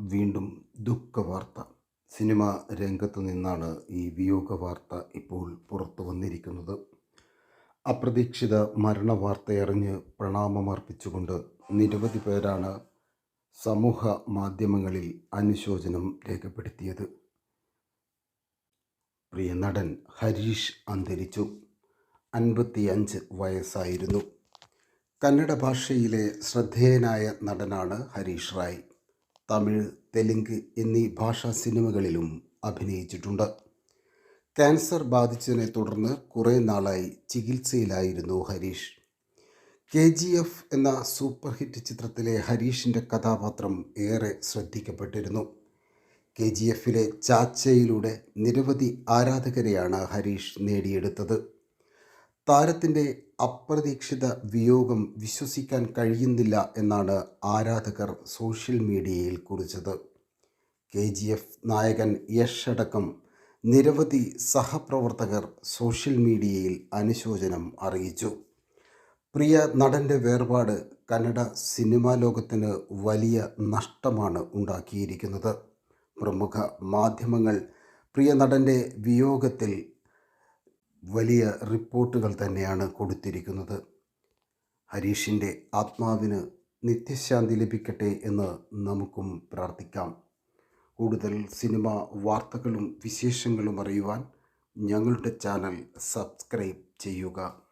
വീണ്ടും ദുഃഖവാർത്ത. സിനിമ രംഗത്ത് നിന്നാണ് ഈ വിയോഗ വാർത്ത ഇപ്പോൾ പുറത്തു വന്നിരിക്കുന്നത്. അപ്രതീക്ഷിത മരണവാർത്തയറിഞ്ഞ് പ്രണാമമർപ്പിച്ചുകൊണ്ട് നിരവധി പേരാണ് സമൂഹ മാധ്യമങ്ങളിൽ അനുശോചനം രേഖപ്പെടുത്തിയത്. പ്രിയ നടൻ ഹരീഷ് അന്തരിച്ചു. അൻപത്തിയഞ്ച് വയസ്സായിരുന്നു. കന്നഡ ഭാഷയിലെ ശ്രദ്ധേയനായ നടനാണ് ഹരീഷ് റായ്. തമിഴ് തെലുങ്ക് എന്നീ ഭാഷാ സിനിമകളിലും അഭിനയിച്ചിട്ടുണ്ട്. ക്യാൻസർ ബാധിച്ചതിനെ തുടർന്ന് കുറേ നാളായി ചികിത്സയിലായിരുന്നു ഹരീഷ്. കെ ജി എഫ് എന്ന സൂപ്പർ ഹിറ്റ് ചിത്രത്തിലെ ഹരീഷിന്റെ കഥാപാത്രം ഏറെ ശ്രദ്ധിക്കപ്പെട്ടിരുന്നു. കെ ജി എഫിലെ ചാച്ചയിലൂടെ നിരവധി ആരാധകരെയാണ് ഹരീഷ് നേടിയെടുത്തത്. താരത്തിന്റെ അപ്രതീക്ഷിത വിയോഗം വിശ്വസിക്കാൻ കഴിയുന്നില്ല എന്നാണ് ആരാധകർ സോഷ്യൽ മീഡിയയിൽ കുറിച്ചത്. കെ ജി എഫ് നായകൻ യഷ് അടക്കം നിരവധി സഹപ്രവർത്തകർ സോഷ്യൽ മീഡിയയിൽ അനുശോചനം അറിയിച്ചു. പ്രിയ നടന്റെ വേർപാട് കന്നഡ സിനിമാ ലോകത്തിന് വലിയ നഷ്ടമാണ് ഉണ്ടാക്കിയിരിക്കുന്നത്. പ്രമുഖ മാധ്യമങ്ങൾ പ്രിയ നടന്റെ വിയോഗത്തിൽ വലിയ റിപ്പോർട്ടുകൾ തന്നെയാണ് കൊടുത്തിരിക്കുന്നത്. ഹരീഷിന്റെ ആത്മാവിന് നിത്യശാന്തി ലഭിക്കട്ടെ എന്ന് നമുക്കും പ്രാർത്ഥിക്കാം. കൂടുതൽ സിനിമ വാർത്തകളും വിശേഷങ്ങളും അറിയുവാൻ ഞങ്ങളുടെ ചാനൽ സബ്സ്ക്രൈബ് ചെയ്യുക.